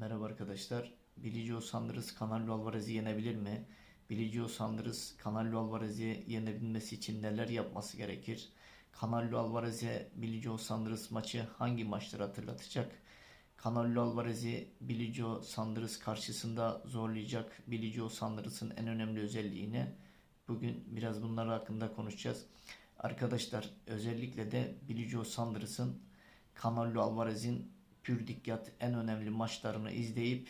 Merhaba arkadaşlar. Bilicio Sanders Canelo Alvarez'i yenebilir mi? Bilicio Sanders Canelo Alvarez'i yenebilmesi için neler yapması gerekir? Canelo Alvarez'e Bilicio Sanders maçı hangi maçları hatırlatacak? Canelo Alvarez'i Bilicio Sanders karşısında zorlayacak Bilicio Sanders'ın en önemli özelliğini bugün biraz bunlar hakkında konuşacağız. Arkadaşlar özellikle de Bilicio Sanders'ın Canelo Alvarez'in pür dikkat en önemli maçlarını izleyip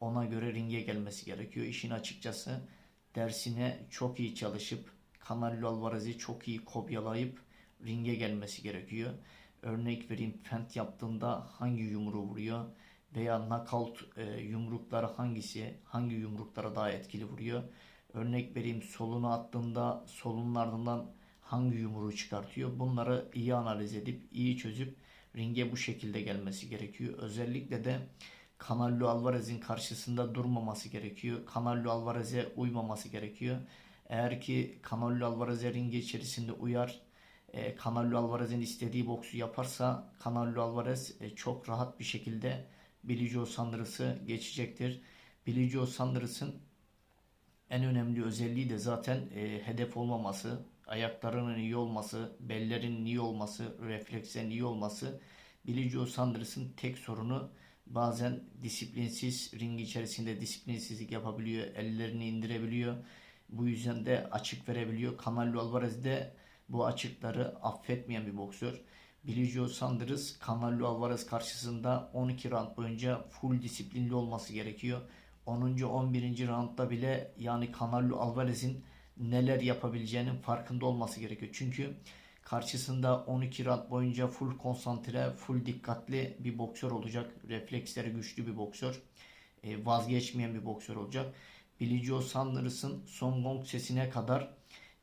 ona göre ringe gelmesi gerekiyor. İşin açıkçası dersine çok iyi çalışıp Canelo Alvarez'i çok iyi kopyalayıp ringe gelmesi gerekiyor. Örnek vereyim fent yaptığında hangi yumruğu vuruyor veya knockout e, yumrukları hangisi hangi yumruklara daha etkili vuruyor. Örnek vereyim solunu attığında solunun ardından hangi yumruğu çıkartıyor. Bunları iyi analiz edip iyi çözüp ringe bu şekilde gelmesi gerekiyor. Özellikle de Canelo Alvarez'in karşısında durmaması gerekiyor. Canelo Alvarez'e uymaması gerekiyor. Eğer ki Canelo Alvarez'e ringe içerisinde uyar, e, Canelo Alvarez'in istediği boksu yaparsa Canelo Alvarez e, çok rahat bir şekilde Billy Joe Saunders'ı geçecektir. Billy Joe Saunders'ın en önemli özelliği de zaten e, hedef olmaması, ayaklarının iyi olması, bellerin iyi olması, reflekslerin iyi olması. Billy Joe Saunders'ın tek sorunu bazen disiplinsiz, ring içerisinde disiplinsizlik yapabiliyor, ellerini indirebiliyor. Bu yüzden de açık verebiliyor. Canelo Alvarez de bu açıkları affetmeyen bir boksör. Billy Joe Saunders, Canelo Alvarez karşısında 12 round boyunca full disiplinli olması gerekiyor. 10. 11. roundda bile yani Canelo Alvarez'in neler yapabileceğinin farkında olması gerekiyor. Çünkü karşısında 12 round boyunca full konsantre, full dikkatli bir boksör olacak. Refleksleri güçlü bir boksör. E, vazgeçmeyen bir boksör olacak. Billy Joe Saunders'ın son gong sesine kadar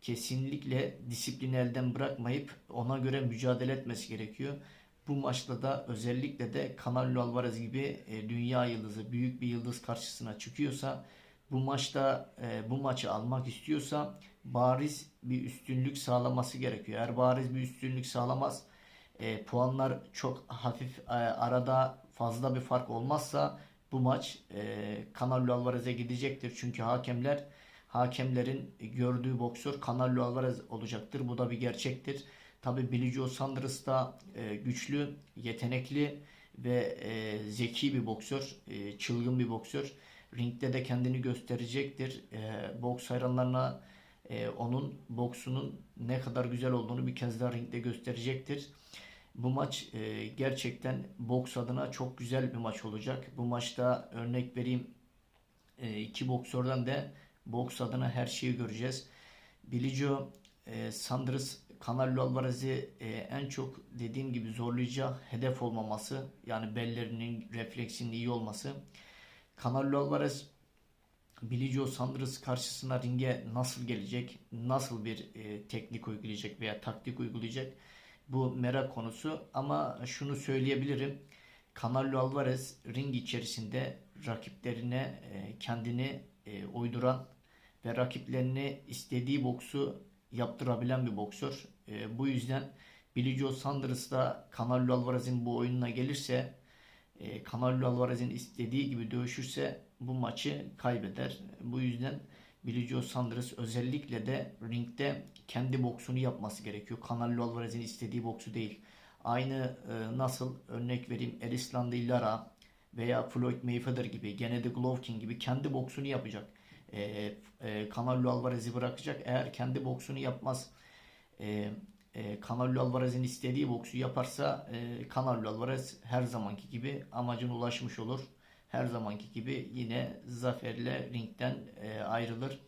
kesinlikle disiplini elden bırakmayıp ona göre mücadele etmesi gerekiyor. Bu maçta da özellikle de Canelo Alvarez gibi e, dünya yıldızı, büyük bir yıldız karşısına çıkıyorsa bu maçta e, bu maçı almak istiyorsa bariz bir üstünlük sağlaması gerekiyor. Eğer bariz bir üstünlük sağlamaz, e, puanlar çok hafif e, arada fazla bir fark olmazsa bu maç e, Canelo Alvarez'e gidecektir. Çünkü hakemler hakemlerin gördüğü boksör Canelo Alvarez olacaktır. Bu da bir gerçektir. Tabi Billy Joe Saunders da e, güçlü, yetenekli ve e, zeki bir boksör, e, çılgın bir boksör. Ringde de kendini gösterecektir. E, boks hayranlarına e, onun boksunun ne kadar güzel olduğunu bir kez daha ringde gösterecektir. Bu maç e, gerçekten boks adına çok güzel bir maç olacak. Bu maçta örnek vereyim e, iki boksörden de boks adına her şeyi göreceğiz. Billy Joe e, Sanders Canelo Alvarez'i e, en çok dediğim gibi zorlayacağı hedef olmaması yani bellerinin refleksinin iyi olması. Canelo Alvarez Billy Joe karşısına ringe nasıl gelecek, nasıl bir e, teknik uygulayacak veya taktik uygulayacak bu merak konusu ama şunu söyleyebilirim. Canelo Alvarez ring içerisinde rakiplerine e, kendini e, uyduran ve rakiplerini istediği boksu yaptırabilen bir boksör. E, bu yüzden Billy Joe Saunders da Canelo Alvarez'in bu oyununa gelirse e, Canelo Alvarez'in istediği gibi dövüşürse bu maçı kaybeder. Bu yüzden Billy Joe Saunders özellikle de ringde kendi boksunu yapması gerekiyor. Canelo Alvarez'in istediği boksu değil. Aynı e, nasıl örnek vereyim Erislandı Lara veya Floyd Mayweather gibi, Gennady Golovkin gibi kendi boksunu yapacak. E, e, Canelo Alvarez'i bırakacak. Eğer kendi boksunu yapmaz, e, e, Canelo Alvarez'in istediği boksu yaparsa e, Canelo Alvarez her zamanki gibi amacına ulaşmış olur. Her zamanki gibi yine zaferle ringden e, ayrılır.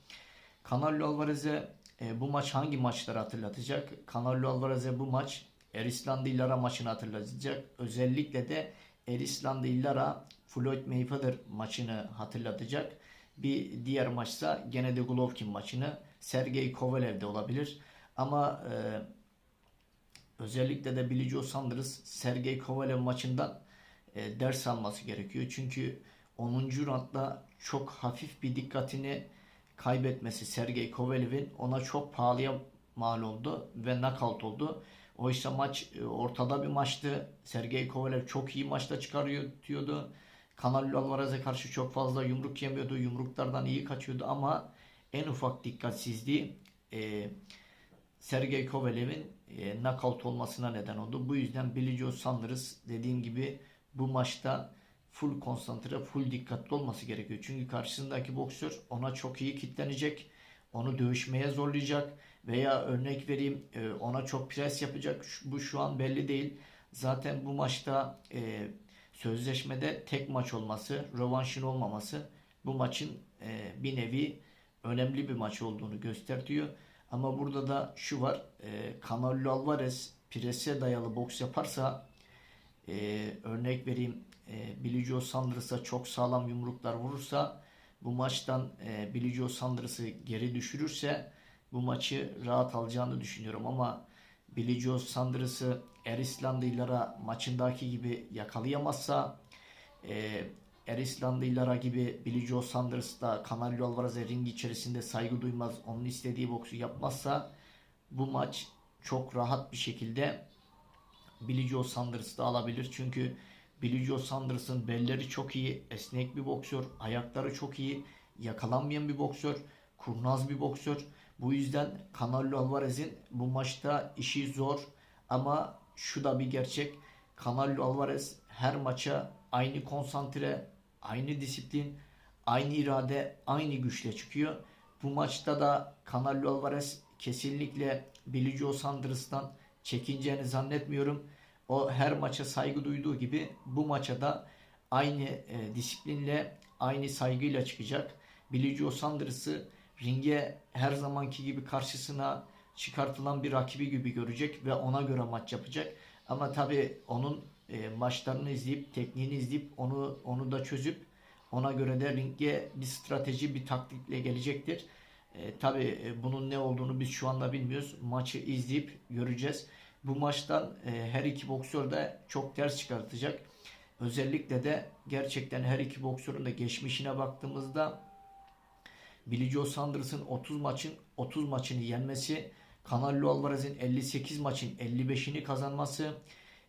Canelo Alvarez'e e, bu maç hangi maçları hatırlatacak? Canelo Alvarez'e bu maç Erislandı Illara maçını hatırlatacak. Özellikle de Erislandı Illara Floyd Mayweather maçını hatırlatacak. Bir diğer maçsa Gennady Golovkin maçını Sergey Kovalev'de olabilir. Ama e, özellikle de Billy Joe Saunders Sergey Kovalev maçından e, ders alması gerekiyor. Çünkü 10. roundda çok hafif bir dikkatini kaybetmesi Sergey Kovalev'in ona çok pahalıya mal oldu ve knockout oldu. Oysa maç e, ortada bir maçtı. Sergey Kovalev çok iyi maçta çıkarıyor diyordu. Canelo Alvarez'e karşı çok fazla yumruk yemiyordu. Yumruklardan iyi kaçıyordu ama en ufak dikkatsizliği e, Sergey Kovalev'in e, knockout olmasına neden oldu. Bu yüzden Billy Joe Saunders dediğim gibi bu maçta full konsantre, full dikkatli olması gerekiyor. Çünkü karşısındaki boksör ona çok iyi kitlenecek. Onu dövüşmeye zorlayacak veya örnek vereyim e, ona çok pres yapacak. Bu şu an belli değil. Zaten bu maçta e, sözleşmede tek maç olması, rövanşın olmaması bu maçın e, bir nevi önemli bir maç olduğunu gösteriyor. Ama burada da şu var. E, Canelo Alvarez prese dayalı boks yaparsa e, örnek vereyim e, Billy Joe Saunders'a çok sağlam yumruklar vurursa bu maçtan e, Billy Joe Saunders'ı geri düşürürse bu maçı rahat alacağını düşünüyorum ama Billy Joe Saunders'ı Erislandılara maçındaki gibi yakalayamazsa e, Erislandılara gibi Billy Joe Saunders da Canelo Alvarez'e ring içerisinde saygı duymaz, onun istediği boksu yapmazsa bu maç çok rahat bir şekilde Billy Joe Saunders da alabilir. Çünkü Billy Joe Saunders'ın belleri çok iyi, esnek bir boksör, ayakları çok iyi, yakalanmayan bir boksör, kurnaz bir boksör. Bu yüzden Canelo Alvarez'in bu maçta işi zor ama şu da bir gerçek. Canelo Alvarez her maça aynı konsantre, aynı disiplin, aynı irade, aynı güçle çıkıyor. Bu maçta da Canelo Alvarez kesinlikle Billy Joe Saunders'tan çekineceğini zannetmiyorum. O her maça saygı duyduğu gibi bu maça da aynı e, disiplinle, aynı saygıyla çıkacak. Billy Joe Saunders'ı ringe her zamanki gibi karşısına çıkartılan bir rakibi gibi görecek ve ona göre maç yapacak. Ama tabii onun e, maçlarını izleyip, tekniğini izleyip onu onu da çözüp ona göre de ringe bir strateji, bir taktikle gelecektir. E, tabii e, bunun ne olduğunu biz şu anda bilmiyoruz. Maçı izleyip göreceğiz. Bu maçtan e, her iki boksör de çok ders çıkartacak. Özellikle de gerçekten her iki boksörün de geçmişine baktığımızda Billy Joe Saunders'ın 30 maçın 30 maçını yenmesi, Canelo Alvarez'in 58 maçın 55'ini kazanması,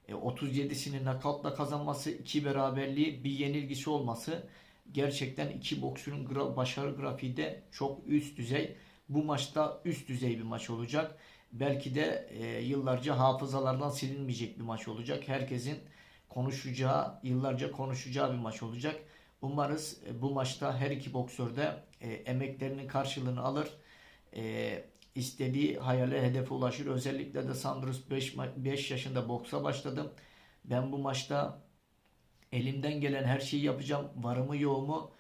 e, 37'sini knockoutla kazanması, iki beraberliği, bir yenilgisi olması gerçekten iki boksörün başarı grafiği de çok üst düzey. Bu maçta üst düzey bir maç olacak. Belki de e, yıllarca hafızalardan silinmeyecek bir maç olacak. Herkesin konuşacağı, yıllarca konuşacağı bir maç olacak. Umarız e, bu maçta her iki boksör de e, emeklerinin karşılığını alır. E, istediği hayale, hedefe ulaşır. Özellikle de Sandros 5, 5 yaşında boksa başladım. Ben bu maçta elimden gelen her şeyi yapacağım. Varımı yoğumu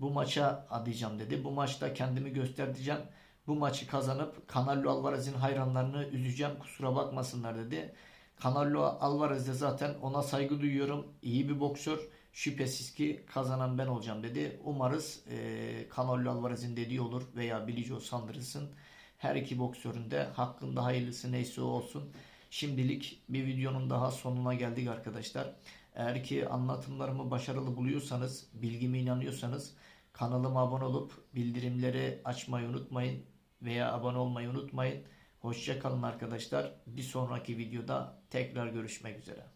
bu maça adayacağım dedi. Bu maçta kendimi göstereceğim. Bu maçı kazanıp Canelo Alvarez'in hayranlarını üzeceğim. Kusura bakmasınlar dedi. Canelo Alvarez de zaten ona saygı duyuyorum. İyi bir boksör. Şüphesiz ki kazanan ben olacağım dedi. Umarız e, Canelo Alvarez'in dediği olur veya Billy Joe Saunders'ın her iki boksörün de hakkında hayırlısı neyse o olsun. Şimdilik bir videonun daha sonuna geldik arkadaşlar. Eğer ki anlatımlarımı başarılı buluyorsanız, bilgime inanıyorsanız kanalıma abone olup bildirimleri açmayı unutmayın veya abone olmayı unutmayın. Hoşça kalın arkadaşlar. Bir sonraki videoda tekrar görüşmek üzere.